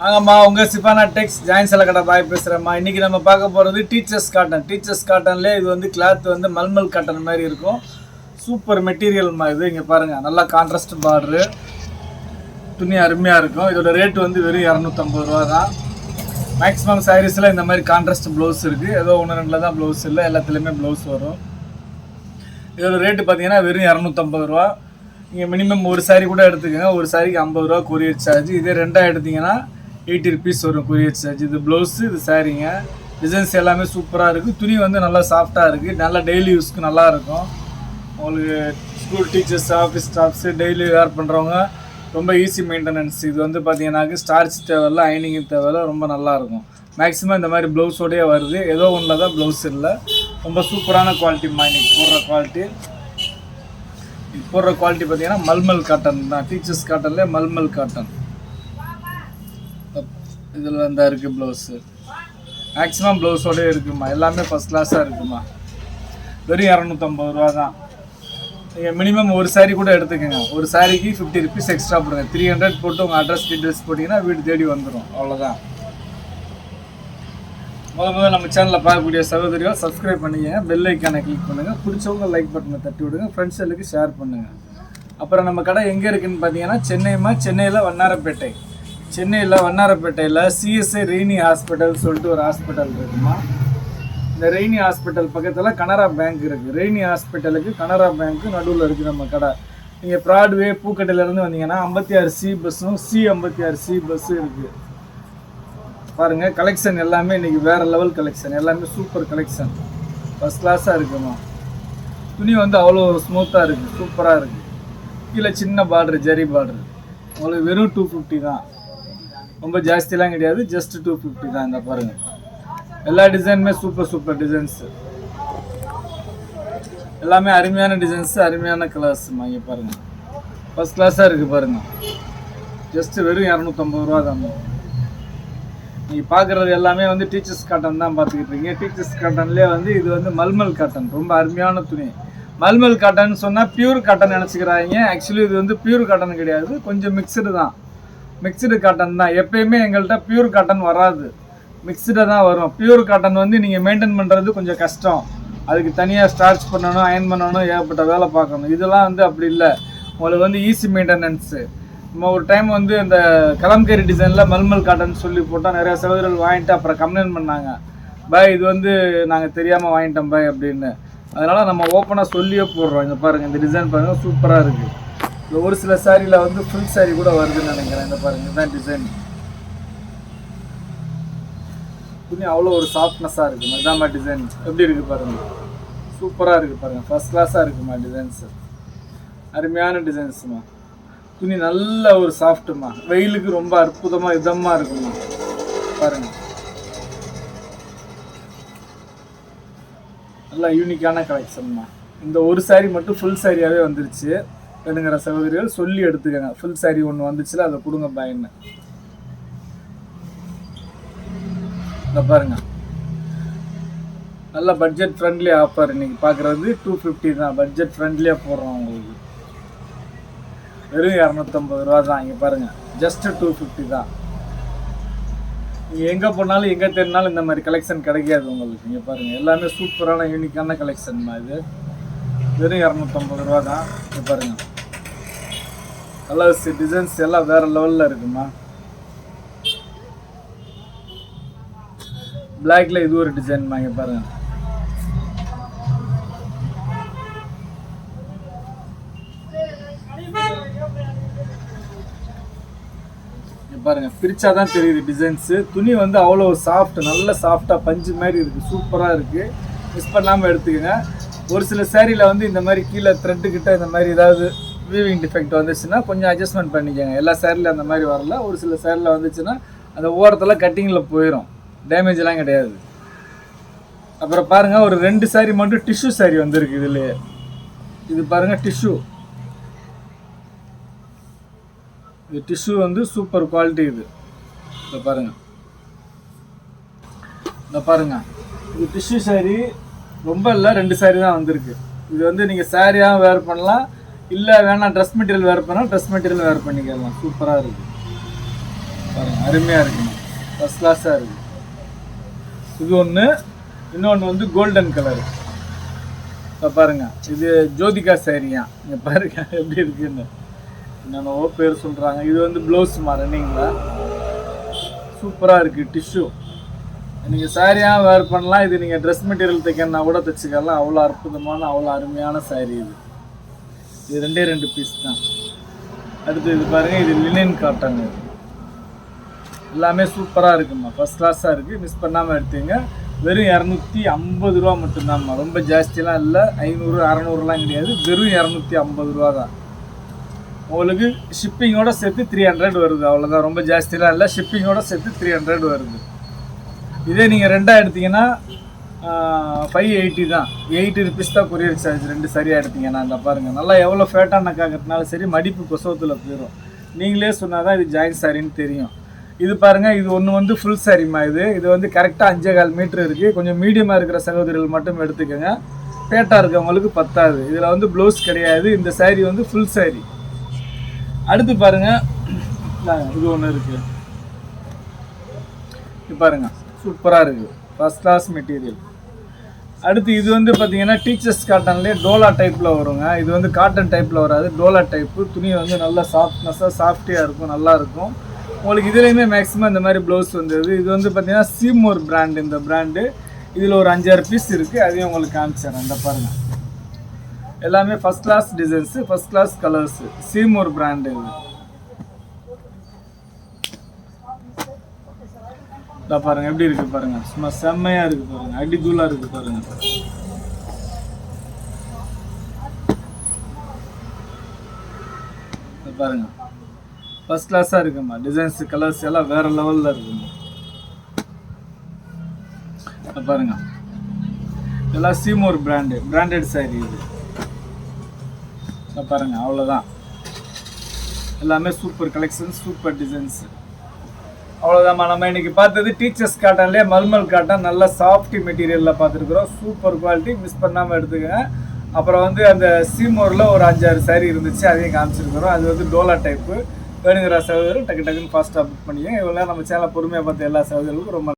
வாங்கம்மா உங்க சிபானா டெக்ஸ் ஜாயின் கடை பாய் பேசுகிறேம்மா இன்னைக்கு நம்ம பார்க்க போகிறது டீச்சர்ஸ் காட்டன் டீச்சர்ஸ் காட்டன்லேயே இது வந்து கிளாத் வந்து மல்மல் காட்டன் மாதிரி இருக்கும். சூப்பர் மெட்டீரியல்மா இது. இங்கே பாருங்கள் நல்லா கான்ட்ராஸ்ட் பார்டரு துணி அருமையாக இருக்கும். இதோட ரேட்டு வந்து வெறும் இரநூத்தம்பது ரூபா தான். மேக்ஸிமம் சாரீஸில் இந்த மாதிரி கான்ட்ராஸ்ட் ப்ளவுஸ் இருக்குது ஏதோ ஒன்று ரெண்டில் தான் ப்ளவுஸ் இல்லை. எல்லாத்துலேயுமே ப்ளவுஸ் வரும். இதோட ரேட்டு பார்த்தீங்கன்னா வெறும் இரநூத்தம்பது ரூபா. நீங்கள் மினிமம் ஒரு சாரி கூட எடுத்துக்கோங்க. ஒரு சாரிக்கு ஐம்பது ரூபா கொரியர் சார்ஜ் இதே ரெண்டாக எடுத்தீங்கன்னா எயிட்டி ருபீஸ் வரும் கொரியர் சார்ஜ் இது ப்ளவுஸு இது சாரீங்க டிசைன்ஸ் எல்லாமே சூப்பராக இருக்குது துணி வந்து நல்லா சாஃப்டாக இருக்குது நல்லா டெய்லி யூஸ்க்கு நல்லா இருக்கும். உங்களுக்கு school teachers office staffs daily wear பண்ணுறவங்க ரொம்ப ஈஸி மெயின்டெனன்ஸ் இது வந்து பார்த்தீங்கன்னாக்க ஸ்டார்ச் தேவையில்ல ஐனிங் தேவையில்ல ரொம்ப நல்லாயிருக்கும் மேக்ஸிமம் இந்த மாதிரி ப்ளவுஸோடையே வருது. ஏதோ ஒன்றில் தான் ப்ளவுஸ் இல்லை. ரொம்ப சூப்பரான குவாலிட்டி இன்னைக்கு போடுற குவாலிட்டி போடுற குவாலிட்டி பார்த்தீங்கன்னா மல்மல் காட்டன் தான். டீச்சர்ஸ் காட்டன்லேயே மல்மல் காட்டன் இதில் வந்தால் இருக்குது ப்ளவுஸு மேக்ஸிமம் ப்ளவுஸோடய இருக்குமா? எல்லாமே ஃபஸ்ட் கிளாஸாக இருக்குமா? வெறும் இரநூத்தம்பது ரூபா தான். நீங்கள் மினிமம் ஒரு சாரீ கூட எடுத்துக்கோங்க. ஒரு சாரிக்கு ஃபிஃப்டி ருபீஸ் எக்ஸ்ட்ரா போடுங்க. த்ரீ ஹண்ட்ரட் போட்டு உங்கள் அட்ரஸ் டீட்டெயில்ஸ் போட்டிங்கன்னா வீடு தேடி வந்துடும் அவ்வளோதான் முதல் முதல்ல நம்ம சேனலில் பார்க்கக்கூடிய சகோதரிகள் சப்ஸ்கிரைப் பண்ணிக்கங்க. பெல் ஐக்கானை கிளிக் பண்ணுங்கள் பிடிச்சவங்க லைக் பட்டனை தட்டி விடுங்க. ஃப்ரெண்ட்ஸுகளுக்கு ஷேர் பண்ணுங்கள் அப்புறம் நம்ம கடை எங்கே இருக்குதுன்னு பார்த்தீங்கன்னா சென்னைமா சென்னையில் வண்ணாரப்பேட்டை. சென்னையில் வண்ணாரப்பேட்டையில் சிஎஸ்ஐ ரெய்னி ஹாஸ்பிட்டல் சொல்லிட்டு ஒரு ஹாஸ்பிட்டல் இருக்குமா? இந்த ரெய்னி ஹாஸ்பிட்டல் பக்கத்தில் கனரா பேங்க் இருக்குது ரெய்னி ஹாஸ்பிட்டலுக்கு கனரா பேங்க்கு நடுவில் இருக்குது நம்ம கடை. நீங்கள் ப்ராட்வே பூக்கட்டையிலேருந்து வந்தீங்கன்னா ஐம்பத்தி ஆறு சி பஸ்ஸும் சி ஐம்பத்தி ஆறு சி பஸ்ஸும் இருக்குது பாருங்கள் கலெக்ஷன் எல்லாமே இன்றைக்கி வேறு லெவல் கலெக்ஷன் எல்லாமே சூப்பர் கலெக்ஷன் ஃபஸ்ட் கிளாஸாக இருக்குமா துணி வந்து அவ்வளோ ஸ்மூத்தாக இருக்குது சூப்பராக இருக்குது கீழே சின்ன பார்டர் ஜெரி பார்டர் உங்களுக்கு வெறும் டூ ஃபிஃப்டி தான். ரொம்ப ஜாஸ்திலாம் கிடையாது. ஜஸ்ட் டூ ஃபிஃப்டி தான் இந்த பாருங்கள் எல்லா டிசைனுமே சூப்பர் சூப்பர் டிசைன்ஸு எல்லாமே அருமையான டிசைன்ஸ் அருமையான கலர்ஸ் இங்கே பாருங்கள் ஃபஸ்ட் கிளாஸாக இருக்குது பாருங்கள் ஜஸ்ட் வெறும் இரநூத்தம்பது ரூபா தான். நீங்கள் பார்க்குறது எல்லாமே வந்து டீச்சர்ஸ் காட்டன் தான் பார்த்துக்கிட்டு இருக்கீங்க. டீச்சர்ஸ் காட்டன்லேயே வந்து இது வந்து மல்மல் காட்டன் ரொம்ப அருமையான துணி. மல்மல் காட்டன் சொன்னால் பியூர் காட்டன் நினச்சிக்கிறாங்க. ஆக்சுவலி இது வந்து பியூர் காட்டன் கிடையாது. கொஞ்சம் மிக்சடு தான். மிக்சடு காட்டன் தான். எப்பயுமே எங்கள்கிட்ட பியூர் காட்டன் வராது. மிக்சடாக தான் வரும். பியூர் காட்டன் வந்து நீங்கள் மெயின்டைன் பண்ணுறது கொஞ்சம் கஷ்டம். அதுக்கு தனியாக ஸ்டார்ச் பண்ணணும் அயன் பண்ணணும் ஏகப்பட்ட வேலை பார்க்கணும். இதெல்லாம் வந்து அப்படி இல்லை. உங்களுக்கு வந்து ஈஸி மெயின்டெனன்ஸு நம்ம ஒரு டைம் வந்து இந்த கலம்கரி டிசைனில் மல்மல் காட்டன் சொல்லி போட்டால் நிறையா சகோதரர்கள் வாங்கிட்டு அப்புறம் கம்ப்ளைண்ட் பண்ணாங்க. பாய் இது வந்து நாங்கள் தெரியாமல் வாங்கிட்டோம் பாய் அப்படின்னு. அதனால் நம்ம ஓப்பனாக சொல்லியே போடுறோம். இங்கே பாருங்கள் இந்த டிசைன் பாருங்கள் சூப்பராக இருக்குது ஒரு சில சாரியில் வந்து ஃபுல் சாரி கூட வருதுன்னு நினைக்கிறேன். இந்த பாருங்கள் இதுதான் டிசைன் துணி அவ்வளோ ஒரு சாஃப்ட்னஸாக இருக்குமா இதாம்மா டிசைன் எப்படி இருக்குது பாருங்கள் சூப்பராக இருக்குது பாருங்கள் ஃபஸ்ட் கிளாஸாக இருக்குமா டிசைன்ஸு அருமையான டிசைன்ஸுமா துணி நல்ல ஒரு சாஃப்ட்டுமா வெயிலுக்கு ரொம்ப அற்புதமாக இதமாக இருக்குமா பாருங்கள் நல்லா யூனிக்கான கலெக்ஷன்மா இந்த ஒரு saree மட்டும் ஃபுல் சாரியாகவே வந்துருச்சு. வேணுங்கிற சகோதரிகள் சொல்லி எடுத்துக்கங்க. ஃபுல் சாரி ஒன்று வந்துச்சுல அதை கொடுங்க பயன்னு இந்த பாருங்க. நல்ல பட்ஜெட் ஃப்ரெண்ட்லி ஆஃபர் இன்னைக்கு பார்க்குறது டூ ஃபிஃப்டி தான். பட்ஜெட் ஃப்ரெண்ட்லியாக போடுறோம் உங்களுக்கு. வெறும் இரநூத்தம்பது ரூபா தான். இங்கே பாருங்கள் ஜஸ்ட்டு டூ ஃபிஃப்டி தான். நீங்கள் எங்கே போனாலும் எங்கே தேடினாலும் இந்த மாதிரி கலெக்ஷன் கிடைக்காது உங்களுக்கு. இங்கே பாருங்கள் எல்லாமே சூப்பரான யூனிக்கான கலெக்ஷன் இது. வெறும் இரநூத்தம்பது ரூபா தான். இங்கே பாருங்கள் கலர்ஸ் டிசைன்ஸ் எல்லாம் வேறு லெவலில் இருக்குமா? பிளாக்ல இது ஒரு டிசைன் வாங்க பாருங்க. இங்க பாருங்க பிரிச்சா தான் தெரியுது டிசைன்ஸு துணி வந்து அவ்வளோ சாஃப்ட் நல்ல சாஃப்டாக பஞ்சு மாதிரி இருக்குது சூப்பராக இருக்குது மிஸ் பண்ணாமல் எடுத்துக்கோங்க. ஒரு சில சேரீயில் வந்து இந்த மாதிரி கீழே த்ரெட்டு கிட்ட இந்த மாதிரி ஏதாவது வீவிங் டிஃபெக்ட் வந்துச்சுன்னா கொஞ்சம் அட்ஜஸ்ட்மெண்ட் பண்ணிக்கோங்க. எல்லா சேரில் அந்த மாதிரி வரல. ஒரு சில சேரில் வந்துச்சுன்னா அந்த ஓரத்தில் கட்டிங்கில் போயிடும் டேமேஜ்லாம் கிடையாது. அப்புறம் பாருங்கள் ஒரு ரெண்டு சாரி மட்டும் டிஷ்யூ சாரி வந்திருக்கு இதுலேயே. இது பாருங்கள் டிஷ்யூ இது டிஷ்யூ வந்து சூப்பர் குவாலிட்டி இது. இதை பாருங்கள் இதை பாருங்கள் இது டிஷ்யூ சாரி ரொம்ப இல்லை ரெண்டு சாரி தான் வந்திருக்கு. இது வந்து நீங்கள் சாரியாக வேர் பண்ணலாம். இல்லை வேணாம் ட்ரெஸ் மெட்டீரியல் வேர் பண்ணால் ட்ரெஸ் மெட்டீரியல் வேர் பண்ணிக்கலாம். சூப்பராக இருக்குது பாருங்க அருமையாக இருக்குங்க ஃபஸ்ட் கிளாஸாக இருக்குது இது ஒன்று இன்னொன்று வந்து கோல்டன் கலரு இப்போ பாருங்க இது ஜோதிகா சேரியா இங்கே பாருங்க எப்படி இருக்குன்னு. என்னென்னவோ பேர் சொல்கிறாங்க இது வந்து ப்ளவுஸ்மா ரன்னிங்களா சூப்பராக இருக்குது டிஷ்யூ நீங்கள் சாரியாக வேர் பண்ணலாம். இது நீங்கள் ட்ரெஸ் மெட்டீரியல் தைக்கணும்னா கூட தைச்சிக்கலாம். அவ்வளோ அற்புதமான அவ்வளோ அருமையான சாரி இது. இது ரெண்டே ரெண்டு பீஸ் தான். அடுத்து இது பாருங்கள் இது லினன் காட்டன் எல்லாமே சூப்பராக இருக்கும்மா. ஃபஸ்ட் கிளாஸாக இருக்குது மிஸ் பண்ணாமல் எடுத்தீங்க. வெறும் இரநூத்தி ஐம்பது ரூபா மட்டும்தான்மா. ரொம்ப ஜாஸ்தியெலாம் இல்லை. ஐநூறு அறநூறுலாம் கிடையாது. வெறும் இரநூத்தி ஐம்பது ரூபா தான். உங்களுக்கு ஷிப்பிங்கோட சேர்த்து த்ரீ ஹண்ட்ரட் வருது. அவ்வளோதான் ரொம்ப ஜாஸ்தியெலாம் இல்லை. ஷிப்பிங்கோட சேர்த்து த்ரீ ஹண்ட்ரட் வருது. இதே நீங்கள் ரெண்டாக எடுத்தீங்கன்னா ஃபைவ் எயிட்டி தான். எயிட்டி ருபீஸ் தான் கொரியர் சார்ஜ் ரெண்டு சரியாக எடுத்தீங்கன்னா நாங்கள் பாருங்கள் நல்லா எவ்வளோ ஃபேட்டான காக்கிறதுனால சரி மடிப்பு கொசவத்தில் போயிடும் நீங்களே சொன்னால் தான் இது ஜாயின் சாரின்னு தெரியும். இது பாருங்கள் இது ஒன்று வந்து ஃபுல் சாரிம்மா இது. இது வந்து கரெக்டாக அஞ்சே கால் மீட்ரு இருக்குது கொஞ்சம் மீடியமாக இருக்கிற சகோதரிகள் மட்டும் எடுத்துக்கோங்க. பேட்டாக இருக்கவங்களுக்கு பத்தாது. இதில் வந்து ப்ளவுஸ் கிடையாது. இந்த saree வந்து ஃபுல் saree. அடுத்து பாருங்கள் இது ஒன்று இருக்குது இது பாருங்கள் சூப்பராக இருக்குது ஃபஸ்ட் கிளாஸ் மெட்டீரியல் அடுத்து இது வந்து பார்த்தீங்கன்னா டீச்சர்ஸ் காட்டன்லேயே டோலா டைப்பில் வருங்க. இது வந்து காட்டன் டைப்பில் வராது. டோலா டைப்பு துணி வந்து நல்லா சாஃப்ட்னஸாக சாஃப்டியாக இருக்கும் நல்லாயிருக்கும் உங்களுக்கு இதுலேயுமே மேக்ஸிமம் இந்த மாதிரி ப்ளவுஸ் வந்தது இது. வந்து பார்த்தீங்கன்னா சீமோர் பிராண்ட் இந்த பிராண்டு இதில் ஒரு அஞ்சாறு பீஸ் இருக்குது அதையும் உங்களுக்கு காமிச்சிடறேன். இந்த பாருங்கள் எல்லாமே first class designs first class colours Seymour brand இது. இதா பாருங்க எப்படி இருக்கு பாருங்க. சும்மா செம்மையா இருக்கு பாருங்க. அடி தூளா இருக்கு பாருங்க. இதா பாருங்க. ஃபர்ஸ்ட் கிளாஸாக இருக்குமா டிசைன்ஸ் கலர்ஸ் எல்லாம் வேற லெவலில் இருக்குங்க பாருங்க. இதெல்லாம் சீமோர் பிராண்டு பிராண்டட் சாரி இது. இதா பாருங்க அவ்வளோதான் எல்லாமே சூப்பர் கலெக்ஷன் சூப்பர் டிசைன்ஸ் அவ்வளோதாம்மா நம்ம இன்னைக்கு பார்த்தது டீச்சர்ஸ் காட்டன்லேயே மல்மல் காட்டன். நல்ல சாஃப்ட் மெட்டீரியலில் பார்த்துருக்குறோம். சூப்பர் குவாலிட்டி மிஸ் பண்ணாமல் எடுத்துக்கங்க. அப்புறம் வந்து அந்த சீமோரில் ஒரு அஞ்சாறு சாரி இருந்துச்சு. அதையும் காமிச்சிருக்கிறோம். அது வந்து டோலா டைப்பு வேணுங்கிற சகோதரர் டக்கு டக்குன்னு ஃபாஸ்ட்டாக புக் பண்ணிங்க இவ்வளோ நம்ம சேனலை பொறுமையாக பார்த்த எல்லா சகோதரர்களுக்கும் ரொம்ப